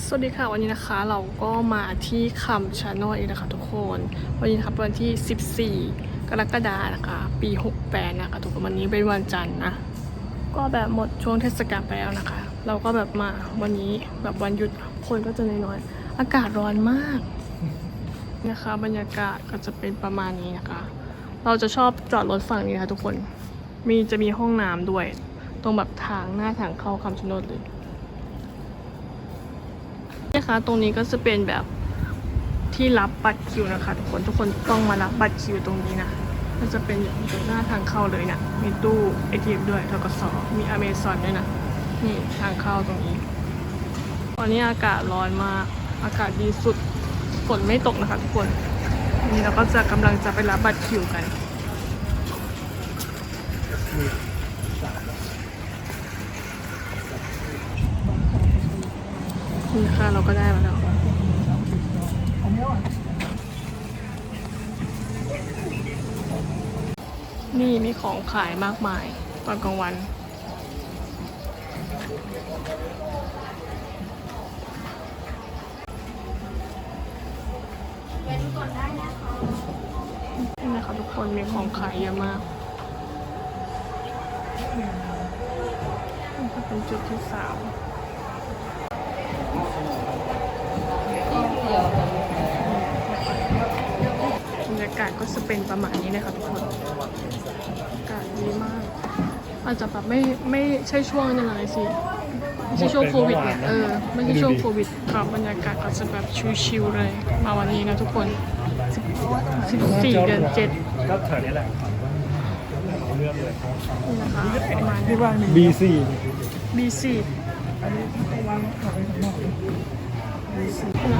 สวัสดีค่ะวันนี้นะคะเราก็มาที่คำชะโนดอีกนะคะทุกคน วันนี้นะคะเป็นวันที่ 14 กรกฎานะคะปี 68 นะคะทุกคนวันนี้เป็นวันจันทร์นะ ก็แบบหมดช่วงเทศกาลไปแล้วนะคะ เราก็แบบมาวันนี้แบบวันหยุดคนก็จะน้อยๆอากาศร้อนมากนะคะ บรรยากาศก็จะเป็นประมาณนี้นะคะ เราจะชอบจอดรถฝั่งนี้ค่ะทุกคนมีจะมีห้องน้ำด้วย ตรงแบบทางหน้าทางเข้าคำชะโนดเลย นะคะตรงนี้ก็จะเป็นแบบที่รับบัตรคิวนะคะทุกคนทุกคนต้องมารับบัตรคิวตรงนี้นะก็จะเป็นอย่หน้าทางเข้าเลยนะมีตู้เอทีเอ็มด้วยทกสมีอเมซอนด้วยนะนี่ทางเข้าตรงนี้ ตอนนี้อากาศร้อนมากอากาศดีสุดฝนไม่ตกนะคะทุกคนนี่เราก็จะกำลังจะไปรับบัตรคิวกัน นี่ค่ะเราก็ได้มาแล้วนี่มีของขายมากมาย ตอนกลางวัน นี่นะคะทุกคนมีของขายเยอะมากนี่ก็เป็นจุดที่สาม บรรยากาศก็จะเป็นประมาณนี้เลยค่ะทุกคนอากาศดีมาก อาจจะแบบไม่ไม่ใช่ช่วงนั้นอะไรสิไม่ใช่ช่วงโควิดเนี่ยเออไม่ใช่ช่วงโควิดครับบรรยากาศก็จะแบบชิลๆเลย มาวันนี้นะทุกคน 14 เดือน7ก็แถวนี้แหละเลือกเลยนี่นะคะประมาณที่ว่าง B4 B4 น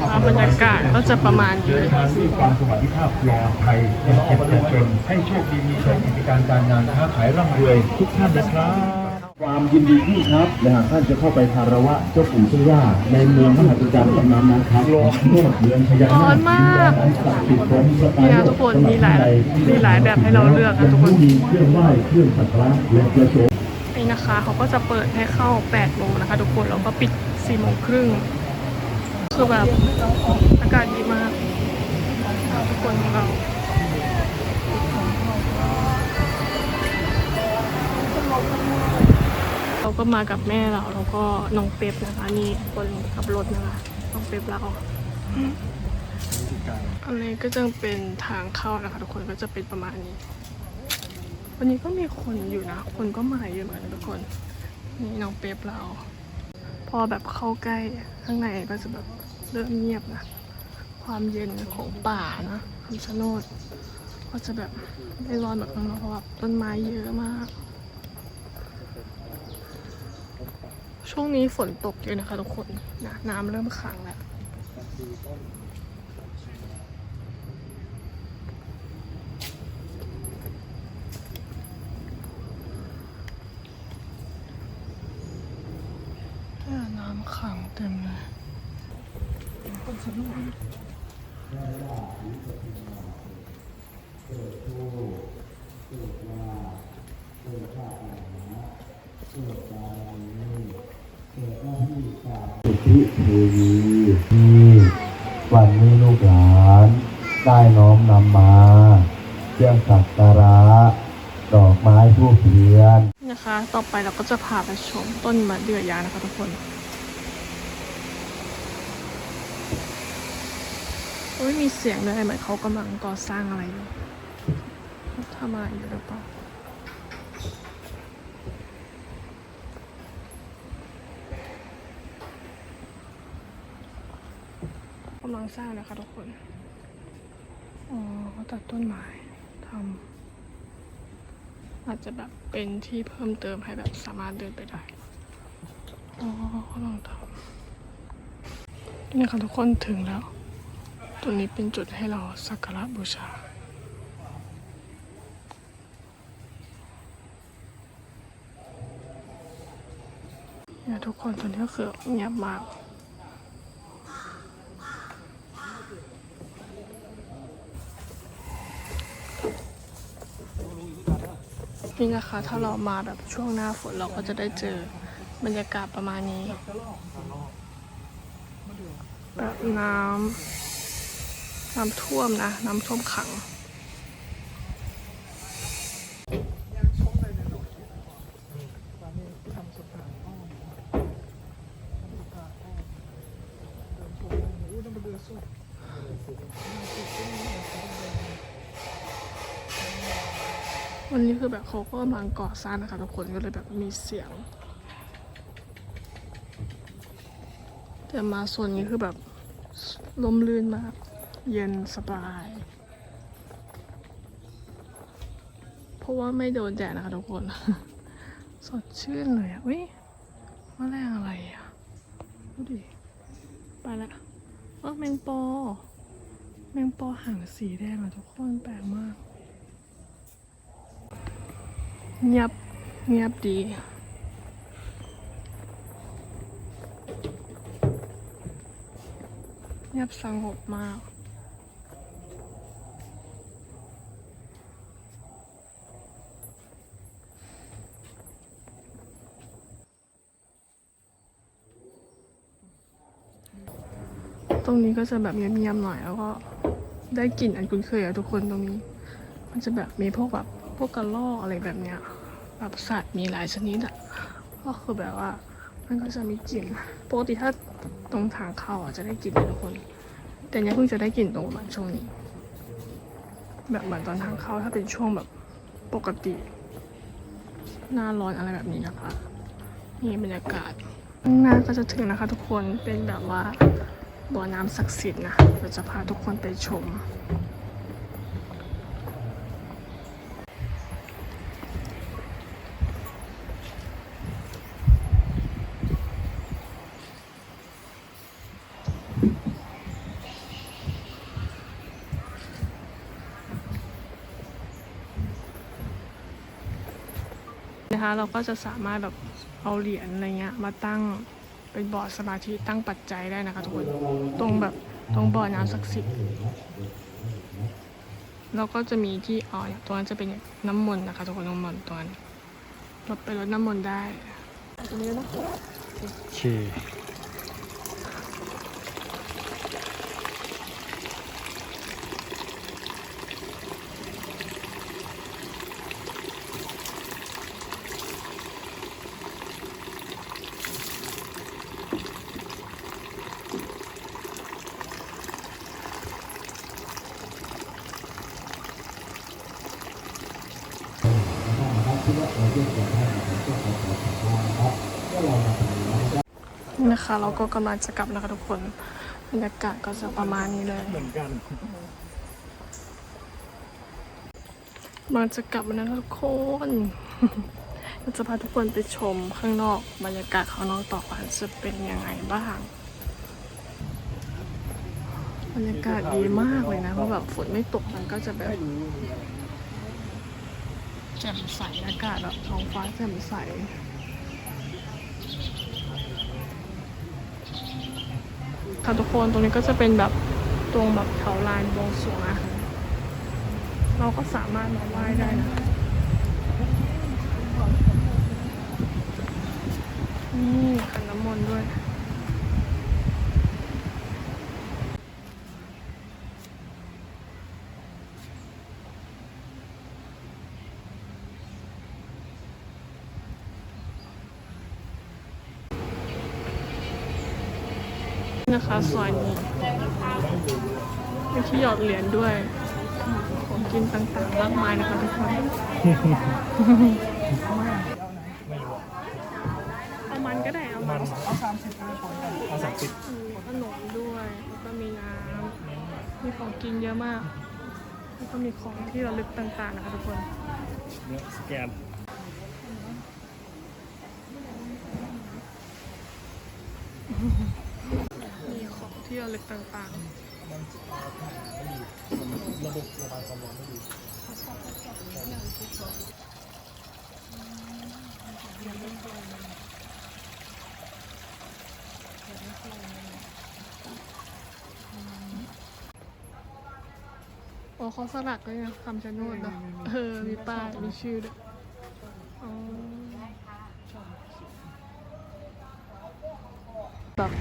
ะคะบรรยากาศก็จะประมาณนี้เดินทางด้วยความสวัสดิภาพปลอดภัยเป็นเกียรติแก่ตนให้โชคดีมีชัยกิจการการงานค้าขายร่ำรวยทุกท่านนะครับ ความยินดียิ่ครับและหากท่านจะเข้าไปคารวะเจ้าปู่เจ้าย่าในเมืองมหาจุฬาตำนานนะครับโลกเมืองร้อนานมากอันศักดิ์สิทธิ์ของสกายทุกคนมีหลายมีหลายแบบให้เราเลือกนะทุกคนมีเครื่องไหว้เครื่องสักการะและกระโจนี่นะคะเขาก็จะเปิดให้เข้า8โมงนะคะ ทุกคนแล้วก็ปิด4โมงครึ่ง คือแบบอากาศดีมากทุกคนของเราเราก็มากับแม่เราแล้วก็น้องเป๊ปนะคะ นี่คนขับรถนะคะน้องเป๊ปเราอันนี้ก็จะเป็นทางเข้านะคะ ทุกคนก็จะเป็นประมาณนี้ วันนี้ก็มีคนอยู่นะ คนก็มาเยอะเหมือนกันทุกคนนี่น้องเป๊ปเรา พอแบบเข้าใกล้ข้างในก็จะแบบ เริ่มเงียบนะความเย็นของป่านะคำชะโนดก็จะแบบไม่ร้อนแบบนั้นเพราะว่าต้นไม้เยอะมาก ช่วงนี้ฝนตกเยอะนะคะทุกคนนะน้ำเริ่มขังแล้วน้ำขังเต็มเลย สุธิเทวีที่วันนี้ลูกหลานได้น้อมนำมาเครื่องสักการะดอกไม้ทูบเทียน นะคะ ต่อไปเราก็จะพาไปชมต้นมะเดื่อยางนะคะทุกคน อ้ยมีเสียงด้วยเหมือนเขากำลังก่อสร้างอะไรอยู่ทำอะไรอยู่หรือเปล่ากำลังสร้างนะคะทุกคน อ๋อเขาตัดต้นไม้ทำอาจจะแบบเป็นที่เพิ่มเติมให้แบบสามารถเดินไปได้ อ๋อเขาลองทำนี่ค่ะทุกคนถึงแล้ว ตรงนี้เป็นจุดให้เราสักการะบูชา เนี่ยทุกคนตอนนี้ก็คือเงียบมากนี่นะคะถ้าเรามาแบบช่วงหน้าฝนเราก็จะได้เจอบรรยากาศประมาณนี้แบบน้ำ น้ำท่วมนะ น้ำท่วมขัง วันนี้คือแบบเขาก็กำลังก่อสร้างนะคะทุกคนก็เลยแบบมีเสียง แต่มาโซนนี้คือแบบลมลื่นมาก เย็นสบาย เพราะว่าไม่โดนแดดนะคะทุกคน สดชื่นเลยอะวิมแมลงอะไรอะ ดูดิ ไปละเออแมงปอ แมงปอหางสีแดงอะทุกคนแปลกมาก เงียบ เงียบดีเงียบสงบมาก ตรงนี้ก็จะแบบเงียบๆหน่อยแล้วก็ได้กลิ่นอันคุ้นเคยอะทุกคนตรงนี้ มันจะแบบมีพวกแบบพวกกระรอกอะไรแบบเนี้ยแบบสัตว์มีหลายชนิดอะก็คือแบบว่า มันก็จะมีกลิ่นปกติถ้าตรงทางเข้าอะจะได้กลิ่นทุกคน แต่เนี้ยเพิ่งจะได้กลิ่นตรงมาณช่วงนี้ แบบเหมือนตอนทางเข้าถ้าเป็นช่วงแบบปกติหน้าร้อนอะไรแบบนี้นะคะนี่บรรยากาศข้างหน้าก็จะถึงนะคะทุกคนเป็นแบบว่า บ่อน้ำศักดิ์สิทธิ์นะเราจะพาทุกคนไปชม นะคะเราก็จะสามารถแบบเอาเหรียญอะไรเงี้ยมาตั้ง เป็นบ่อสมาธิตั้งปัจจัยได้นะคะทุกคน ตรงแบบตรงบ่อน้ำศักดิ์สิทธิ์แล้วก็จะมีที่อ๋อตรงนั้นจะเป็นน้ำมนต์นะคะทุกคนน้ำมนต์ตรงนั้นรถไปรถน้ำมนต์ได้ตรงนี้นะโอเค นี่นะคะ เราก็กำลังจะกลับนะคะทุกคนบรรยากาศก็จะประมาณนี้เลยเหมือนกันมันจะกลับมาแล้วนะทุกคนเราจะพาทุกคนไปชมข้างนอกบรรยากาศข้างนอกต่อไปจะเป็นยังไงบ้างบรรยากาศดีมากเลยนะเพราะแบบฝนไม่ตกมันก็จะแบบแจ่มใสอากาศแบบท้องฟ้าแจ่มใส ค่ะทุกคนตรงนี้ก็จะเป็นแบบตรงแบบเขาลานบวงสรวงอะคะเราก็สามารถมาไหว้ได้นะนี่ขันน้ำมนต์ด้วย นะคะซอยนี้มีที่หยอดเหรียญด้วย ของกินต่างๆมากมายนะคะทุกคนเอามันก็ได้เอามันเอาสามสิบเอาสามสิบมีขนมด้วยแล้วก็มีน้ำมีของกินเยอะมากแล้วก็มีของที่ระลึกต่างๆนะคะทุกคนเนี่ยสแกนมีของ ที่ระลึกต่างๆระบบระบายความร้อนไม่ดีโอ้เขาสลักเลยนะคำชะโนดเนอะเออ มีป้ายมีชื่อด้วยอ๋อแบบ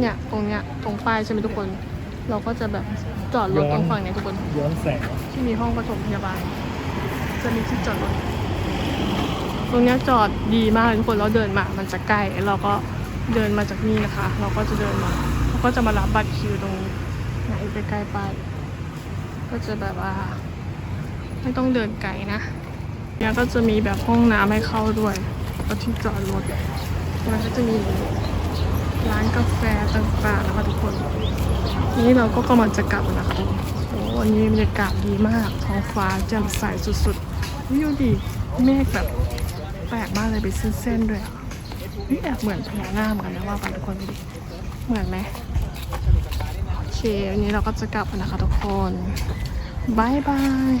เนี่ยตรงเนี้ยตรงป้ายใช่ไหมทุกคน เราก็จะแบบจอดรถตรงฝั่งเนี้ยทุกคน ย้อนแสงที่มีห้องปฐมพยาบาล จะมีที่จอดรถตรงเนี้ยจอดดีมากเลยทุกคนเราเดินมา มันจะใกล้เราก็เดินมาจากนี่นะคะ เราก็จะเดินมาเราก็จะมารับบัตรคิวตรงนี้ไหนใกล้ๆป้ายก็จะแบบว่า ไม่ต้องเดินไกลนะเนี่ยก็จะมีแบบห้องน้ำให้เข้าด้วยแล้วก็ที่จอดรถมันก็จะมี ร้านกาแฟต่างๆนะคะทุกคน นี่เราก็กำลังจะกลับนะคะทุกคนโอ้วันนี้บรรยากาศดีมาก ท้องฟ้าแจ่มใสสุดๆวิวดีเมฆแบบแปลกมากเลยเป็นเส้นๆด้วยอะนี่แอบเหมือนพญานาคเหมือนกันนะว่าไปทุกคนดูดิเหมือนไหมโอเควันนี้เราก็จะกลับแล้วนะคะทุกคนบายบาย